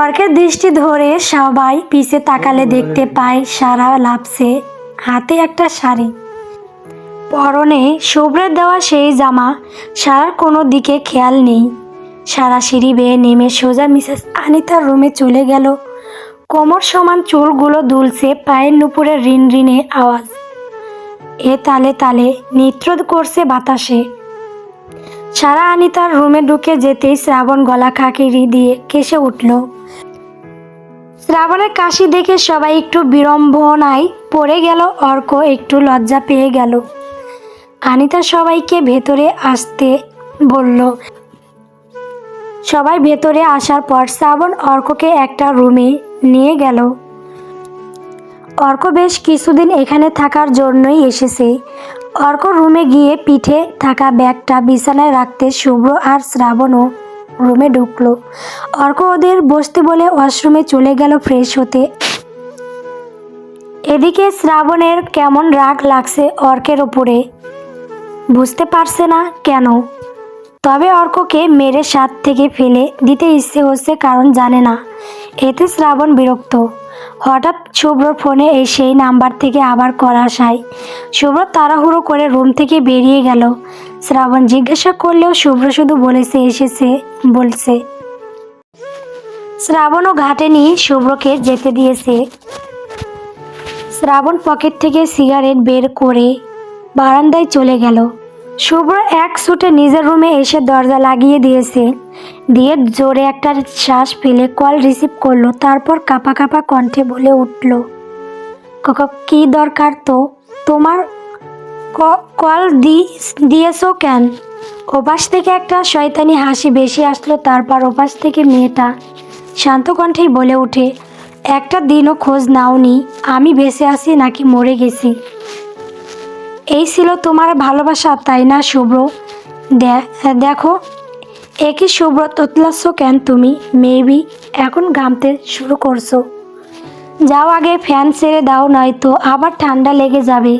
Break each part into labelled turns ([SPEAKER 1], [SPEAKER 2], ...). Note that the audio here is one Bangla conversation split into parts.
[SPEAKER 1] অর্কের দৃষ্টি ধরে সবাই পিছে তাকালে দেখতে পায় সারা লাপসে হাতে একটা শাড়ি। পরনে শুভ্রের দেওয়া সেই জামা সারার কোনো দিকে খেয়াল নেই। সারা সিঁড়ি বেয়ে নেমে সোজা মিসেস আনিতার রুমে চলে গেল। কোমর সমান চুলগুলো দুলছে পায়ের নুপুরের রিন রিনে আওয়াজ। এ তালে তালে নৃত্য করছে বাতাসে। সারা আনিতার রুমে ঢুকে যেতেই শ্রাবণ গলা খাকিরি দিয়ে কেসে উঠল। শ্রাবণের কাশি দেখে সবাই একটু বিড়ম্বনায় পড়ে গেল, অর্ক একটু লজ্জা পেয়ে গেল। আনিতা সবাইকে ভেতরে আসতে বলল, সবাই ভেতরে আসার পর শ্রাবণ অর্ককে একটা রুমে নিয়ে গেল। অর্ক বেশ কিছুদিন এখানে থাকার জন্যই এসেছে। অর্ক রুমে গিয়ে পিঠে থাকা ব্যাগটা বিছানায় রাখতে শুভ্র আর শ্রাবণও রুমে ঢুকলো। অর্ক ওদের বসতে বলে ওয়াশরুমে চলে গেল ফ্রেশ হতে। এদিকে শ্রাবণের কেমন রাগ লাগছে অর্কের ওপরে। বুঝতে পারছে না কেন। তবে অর্ককে মেরে সাত থেকে ফেলে দিতে ইচ্ছে হচ্ছে কারণ জানে না। এতে শ্রাবণ বিরক্ত। হঠাৎ শুভ্র ফোনে এই সেই নাম্বার থেকে আবার করা আসায়। শুভ্র তাড়াহুড়ো করে রুম থেকে বেরিয়ে গেল। শ্রাবণ জিজ্ঞাসা করলেও শুভ্র শুধু বলেছে, এসেছে, বলছে। শ্রাবণও ঘাটে নিয়ে শুভ্রকে যেতে দিয়েছে। শ্রাবণ পকেট থেকে সিগারেট বের করে বারান্দায় চলে গেল। শুভ্র এক ছুটে নিজের রুমে এসে দরজা লাগিয়ে দিয়েছে। দিয়ে জোরে একটা শ্বাস ফেলে কল রিসিভ করল, তারপর কাপা কাপা কণ্ঠে বলে উঠল "ক- কি দরকার তো? তোমার কল দি দিয়েছ কেন? ওপাশ থেকে একটা শয়তানি হাসি বেশি আসলো, তারপর ওপাশ থেকে মেয়েটা শান্ত কণ্ঠেই বলে ওঠে, একটা দিনও খোঁজ নাওনি, আমি বেঁচে আছি নাকি মরে গেছি? এই ছিল তোমার ভালোবাসা, তাই না শুভ্র? দেখো, একই শুভ্র তোতলাচ্ছ কেন তুমি? মেবি এখন ঘামতে শুরু করছ। যাও আগে ফ্যান ছেড়ে দাও, নয়তো আবার ঠান্ডা লেগে যাবে।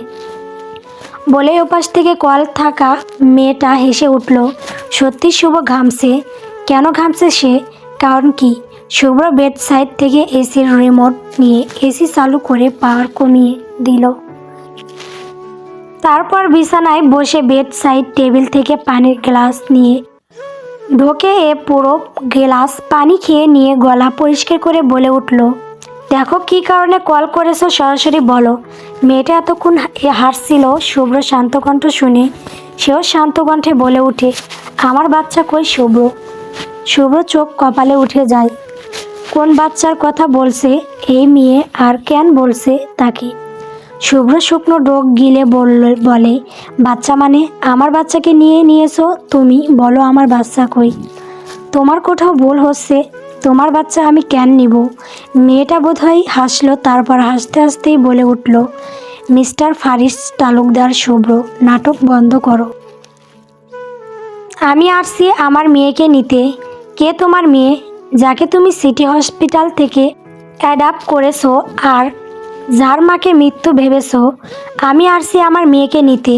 [SPEAKER 1] বলে ওপাশ থেকে কল থাকা মেয়েটা হেসে উঠল, সত্যি শুভ ঘামছে? কেন ঘামছে সে? কারণ কি? শুভ্র বেড সাইড থেকে এসির রিমোট নিয়ে এসি চালু করে পাওয়ার কমিয়ে দিল। তারপর বিছানায় বসে বেড সাইড টেবিল থেকে পানির গ্লাস নিয়ে ঢোকে এ পুরো গ্লাস পানি খেয়ে নিয়ে গলা পরিষ্কার করে বলে উঠল দেখো কি কারণে কল করেছ সরাসরি বলো। মেয়েটা এতক্ষণ হাসছিল, শুভ্র শান্ত কণ্ঠ শুনে। সেও শান্ত কণ্ঠে বলে ওঠে, আমার বাচ্চা কই শুভ্র? শুভ্র চোখ কপালে উঠে যায়। কোন বাচ্চার কথা বলছে? এই মেয়ে আর কেন বলছে তাকে? শুভ্র শুকনো ডোক গিলে বলল, বলে, বাচ্চা মানে আমার বাচ্চাকে নিয়ে নিয়েছো? তুমি বলো আমার বাচ্চা কই? তোমার কোথাও ভুল হচ্ছে? তোমার বাচ্চা আমি কেন নিব? মেয়েটা বোধহয় হাসলো, তারপর হাসতে হাসতেই বলে উঠল, মিস্টার ফারিস তালুকদার শুভ্র, নাটক বন্ধ করো। আমি আসছি আমার মেয়েকে নিতে। কে তোমার মেয়ে? যাকে তুমি সিটি হসপিটাল থেকে অ্যাডাপ্ট করেছ আর যার মাকে মৃত্যু ভেবেছো, আমি আসছি আমার মেয়েকে নিতে।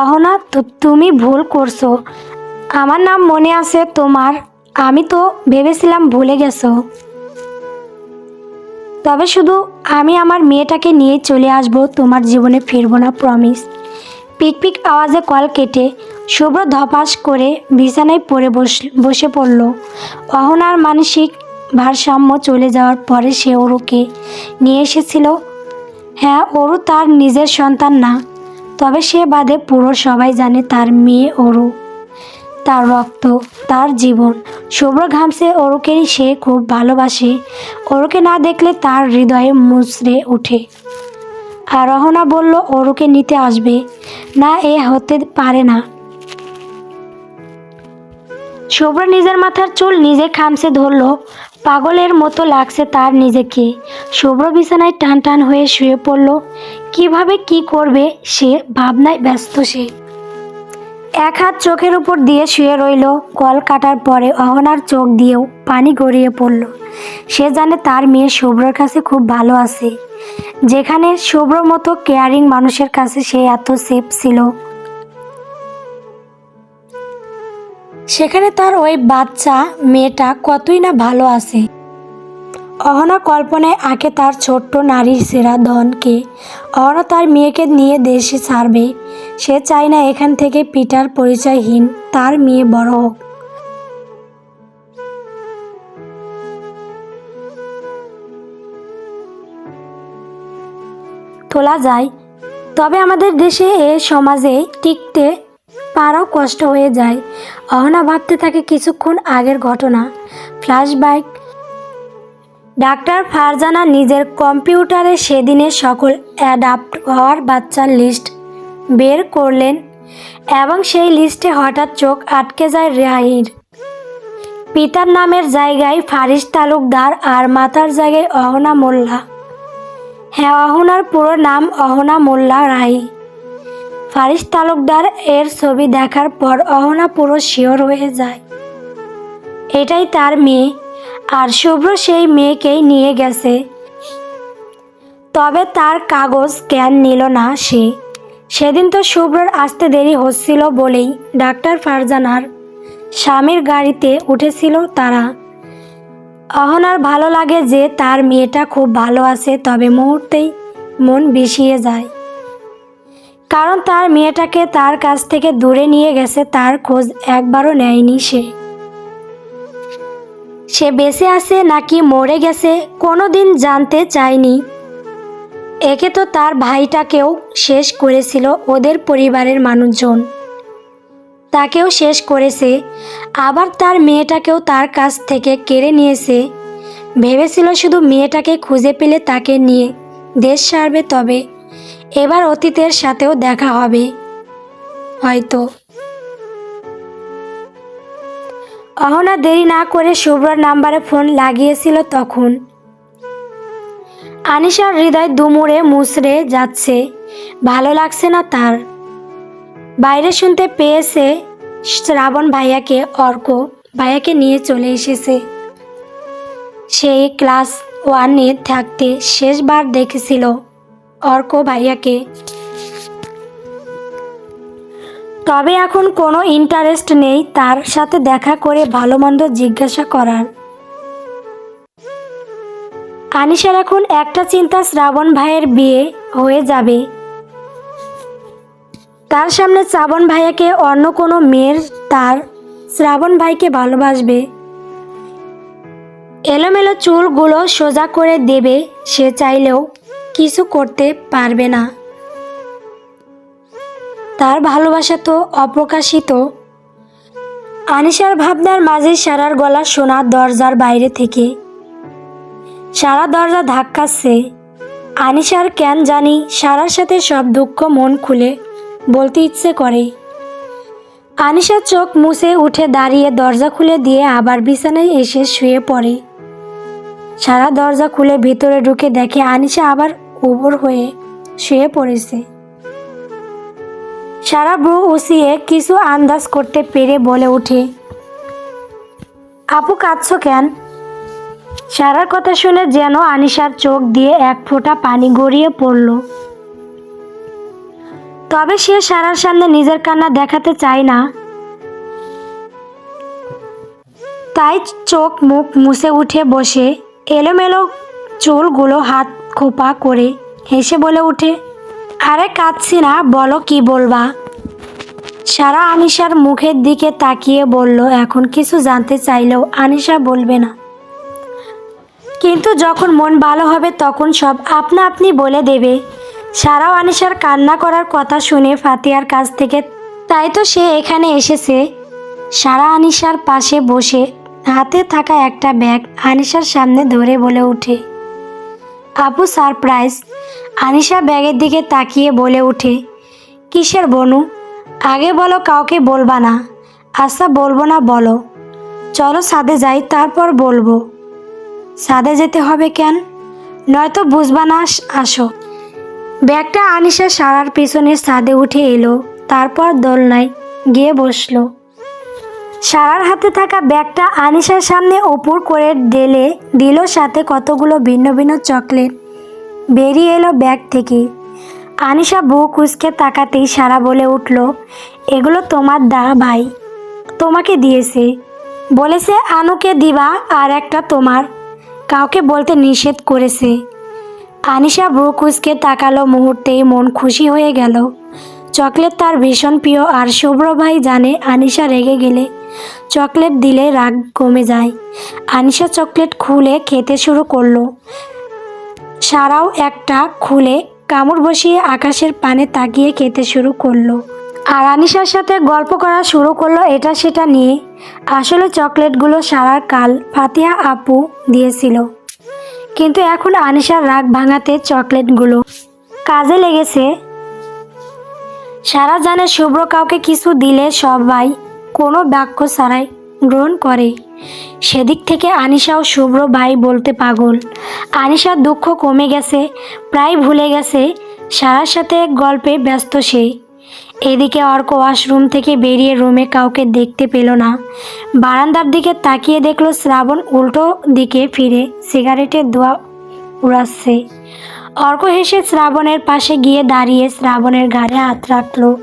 [SPEAKER 1] অহনা তুমি ভুল করছ। আমার নাম মনে আছে তোমার আমি তো ভেবেছিলাম ভুলে গেছো। তবে শুধু আমি আমার মেয়েটাকে নিয়ে চলে আসব, তোমার জীবনে ফিরবো না প্রমিস পিক পিক আওয়াজে কল কেটে শুভ্র ধপাস করে বিছানায় পড়ে বস, বসে পড়ল। অহনার মানসিক ভারসাম্য চলে যাওয়ার পরে সে ওরুকে নিয়ে এসেছিল। হ্যাঁ ওরু তার নিজের সন্তান না, তবে সে বাদে পুরো সবাই জানে তার মেয়ে অরু। তার রক্ত, তার জীবন। শুভ্র ঘামসে অরুকেরই সে খুব ভালোবাসে। অরুকে না দেখলে তার হৃদয়ে মুচড়ে ওঠে। আর রহনা বলল, অরুকে নিতে আসবে। না, এ হতে পারে না। শুভ্র নিজের মাথার চুল নিজে খামছে ধরলো। পাগলের মতো লাগছে তার নিজেকে। শুভ্র বিছানায় টান টান হয়ে শুয়ে পড়ল। কীভাবে কি করবে সে? ভাবনায় ব্যস্ত সে। এক হাত চোখের উপর দিয়ে শুয়ে রইল। কল কাটার পরে অহনার চোখ দিয়েও পানি গড়িয়ে পড়ল। সে জানে তার মেয়ে শুভ্রর কাছে খুব ভালো আছে। যেখানে শুভ্র মতো কেয়ারিং মানুষের কাছে সে এত সেফ ছিল। সেখানে তার ওই বাচ্চা মেয়েটা কতই না ভালো আছে। অহনা কল্পনায় আঁকে তার ছোট্ট নারীর সেরা ধনকে। অহনা তার মেয়েকে নিয়ে দেশে ছাড়বে। সে চায় না এখান থেকে পিটার পরিচয়হীন তার মেয়ে বড় হোক। তোলা যায়, তবে আমাদের দেশে এ সমাজে টিকতে পারাও কষ্ট হয়ে যায়। অহনা ভাবতে থাকে কিছুক্ষণ আগের ঘটনা। ফ্ল্যাশব্যাক। ডাক্তার ফারজানা নিজের কম্পিউটারে সেদিনের সকল অ্যাডাপ্ট হওয়ার বাচ্চার লিস্ট বের করলেন এবং সেই লিস্টে হঠাৎ চোখ আটকে যায় রাহির পিতার নামের জায়গায় ফারিস তালুকদার আর মাতার জায়গায় অহনা মোল্লা। হ্যাঁ অহনার পুরো নাম অহনা মোল্লা রাই ফারিস তালুকদার এর ছবি দেখার পর অহনা পুরো শিওর হয়ে যায়। এটাই তার মেয়ে আর শুভ্র সেই মেয়েকেই নিয়ে গেছে। তবে তার কাগজ স্ক্যান নিল না সে। সেদিন তো শুভ্রর আসতে দেরি হচ্ছিল বলেই ডাক্তার ফারজানার স্বামীর গাড়িতে উঠেছিল তারা। অহনার ভালো লাগে যে তার মেয়েটা খুব ভালো আছে, তবে মুহূর্তেই মন বিষিয়ে যায়। কারণ তার মেয়েটাকে তার কাছ থেকে দূরে নিয়ে গেছে, তার খোঁজ একবারও নেয়নি সে। সে বেঁচে আছে নাকি মরে গেছে কোনো দিন জানতে চায়নি। একে তো তার ভাইটাকেও শেষ করেছিল ওদের পরিবারের মানুষজন। তাকেও শেষ করেছে, আবার তার মেয়েটাকেও তার কাছ থেকে কেড়ে নিয়েছে। ভেবেছিল শুধু মেয়েটাকে খুঁজে পেলে তাকে নিয়ে দেশ সারবে তবে এবার অতীতের সাথেও দেখা হবে, হয়তো। অহনা দেরি না করে শুভ্রর নাম্বারে ফোন লাগিয়েছিল তখন। আনিশার হৃদয় দুমুড়ে মুচড়ে যাচ্ছে। ভালো লাগছে না তার। বাইরে শুনতে পেয়েছে শ্রাবণ ভাইয়াকে অর্ক। ভাইয়াকে নিয়ে চলে এসেছে। সেই ক্লাস ওয়ানে থাকতে শেষবার দেখেছিল অর্ক ভাইয়াকে। তবে এখন কোনো ইন্টারেস্ট নেই তার সাথে দেখা করে ভালো মন্দ জিজ্ঞাসা করার। আনিশার এখন একটা চিন্তা শ্রাবণ ভাইয়ের বিয়ে হয়ে যাবে। তার সামনে শ্রাবণ ভাইয়াকে অন্য কোনো মেয়ের তার শ্রাবণ ভাইকে ভালোবাসবে। এলোমেলো চুলগুলো সোজা করে দেবে, সে চাইলেও কিছু করতে পারবে না। তার ভালোবাসা তো অপ্রকাশিত। আনিশার ভাবনার মাঝে সারার গলা শোনা দরজার বাইরে থেকে। সারা দরজা ধাক্কাচ্ছে আনিশার কেন জানি সারার সাথে সব দুঃখ মন খুলে বলতে ইচ্ছে করে। আনিশার চোখ মুছে উঠে দাঁড়িয়ে দরজা খুলে দিয়ে আবার বিছানায় এসে শুয়ে পড়ে। সারা দরজা খুলে ভিতরে ঢুকে দেখে আনিশা আবার উবর হয়ে শুয়ে পড়েছে। সারা ব্রু উসিয়ে কিছু আন্দাজ করতে পেরে বলে ওঠে, আপু কাঁদছ কেন? সারার কথা শুনে যেন আনিশার চোখ দিয়ে এক ফোঁটা পানি গড়িয়ে পড়ল। তবে সে সারার সামনে নিজের কান্না দেখাতে চায় না। তাই চোখ মুখ মুছে উঠে বসে, এলোমেলো চুলগুলো হাত খোপা করে হেসে বলে উঠে, আরে কাঁদছি না, বলো কি বলবা? সারা আনিশার মুখের দিকে তাকিয়ে বলল, এখন কিছু জানতে চাইলেও আনিশা বলবে না। কিন্তু যখন মন ভালো হবে তখন সব আপনা আপনি বলে দেবে। সারাও আনিশার কান্না করার কথা শুনে ফাতিয়ার কাছ থেকে, তাই তো সে এখানে এসেছে। সারা আনিশার পাশে বসে হাতে থাকা একটা ব্যাগ আনিশার সামনে ধরে বলে ওঠে আপু সারপ্রাইজ। আনিশা ব্যাগের দিকে তাকিয়ে বলে ওঠে কিসের বনু? আগে বলো কাউকে বলবা না। আচ্ছা বলব না, বলো। চলো সাদে যাই, তারপর বলব। সাদে যেতে হবে কেন? নয়তো বুঝবা না, আসো। ব্যাগটা আনিশা সারার পিছনে ছাদে উঠে এলো, তারপর দোলনায় গিয়ে বসল। সারার হাতে থাকা ব্যাগটা আনিশার সামনে ওপর করে ডেলে দিল, সাথে কতগুলো ভিন্ন ভিন্ন চকলেট। বেরিয়ে এলো ব্যাগ থেকে। আনিশা বুক কুচকে তাকাতেই সারা বলে উঠল, এগুলো তোমার দা ভাই। তোমাকে দিয়েছে। বলেছে আনুকে দিবা আর একটা তোমার। কাউকে বলতে নিষেধ করেছে। আনিশা ব্রুকুসকে তাকালো মুহূর্তেই, মন খুশি হয়ে গেল। চকলেট তার ভীষণ প্রিয় আর শুভ্র ভাই জানে আনিশা রেগে গেলে চকলেট দিলে রাগ কমে যায়। আনিশা চকলেট খুলে খেতে শুরু করল। সারাও একটা খুলে কামড় বসিয়ে আকাশের পানে তাকিয়ে খেতে শুরু করল। আর আনিশার সাথে গল্প করা শুরু করল এটা সেটা নিয়ে। আসলে চকলেটগুলো সারার কাল ফাতিয়া আপু দিয়েছিল। কিন্তু এখন আনিশার রাগ ভাঙাতে চকলেটগুলো কাজে লেগেছে। সারা জানে শুভ্র কাউকে কিছু দিলে সবাই কোনো বাক্য ছাড়াই গ্রহণ করে। সেদিক থেকে আনিশা ও শুভ্র ভাই বলতে পাগল। আনিশার দুঃখ কমে গেছে, প্রায় ভুলে গেছে। সারার সাথে গল্পে ব্যস্ত সে। এদিকে অর্ক ওয়াশরুম থেকে বেরিয়ে রুমে কাউকে দেখতে পেল না। বারান্দার দিকে তাকিয়ে দেখল শ্রাবণ উল্টো দিকে ফিরে, সিগারেটের ধোয়া উড়াচ্ছে। অর্ক হেসে শ্রাবণের পাশে গিয়ে দাঁড়িয়ে শ্রাবণের ঘাড়ে হাত রাখল।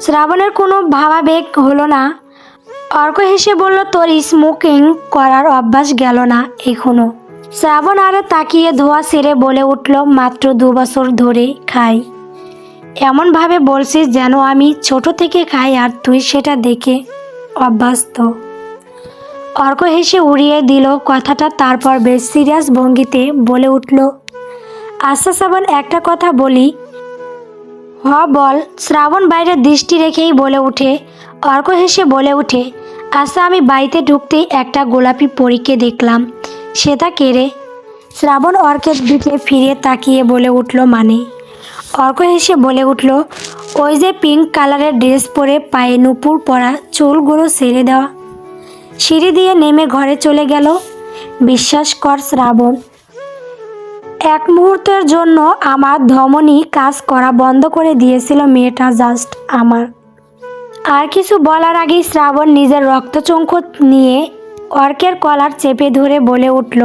[SPEAKER 1] শ্রাবণের কোনো ভাবাবেগ হলো না। অর্ক হেসে বলল, তোর স্মোকিং করার অভ্যাস গেল না এখনও। শ্রাবণ আরে তাকিয়ে ধোয়া সেরে বলে উঠল, মাত্র দু বছর ধরে খাই। এমনভাবে বলছিস যেন আমি ছোট থেকে খাই আর তুই সেটা দেখে অভ্যস্ত। অর্ক হেসে উড়িয়ে দিল কথাটা, তারপর বেশ সিরিয়াস ভঙ্গিতে বলে উঠল আচ্ছা শ্রাবণ, একটা কথা বলি। হ, বল। শ্রাবণ বাইরে দৃষ্টি রেখেই বলে উঠে, অর্ক হেসে বলে উঠে আচ্ছা আমি বাড়িতে ঢুকতেই একটা গোলাপি পরীকে দেখলাম। সেটা কেড়ে শ্রাবণ অর্কের দিকে ফিরে তাকিয়ে বলে উঠল মানে? অর্ক হেসে বলে উঠল, ওই যে পিঙ্ক কালারের ড্রেস পরে পায়ে নুপুর পরা চুলগুলো সেরে দেওয়া। সিঁড়ি দিয়ে নেমে ঘরে চলে গেল বিশ্বাস কর শ্রাবণ। এক মুহূর্তের জন্য আমার ধমনী কাজ করা বন্ধ করে দিয়েছিল মেয়েটা জাস্ট আমার। আর কিছু বলার আগেই শ্রাবণ নিজের রক্তচঙ্ক নিয়ে অর্কের কলার চেপে ধরে বলে উঠল,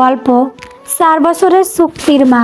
[SPEAKER 1] গল্প, চার বছরের চুক্তির মা।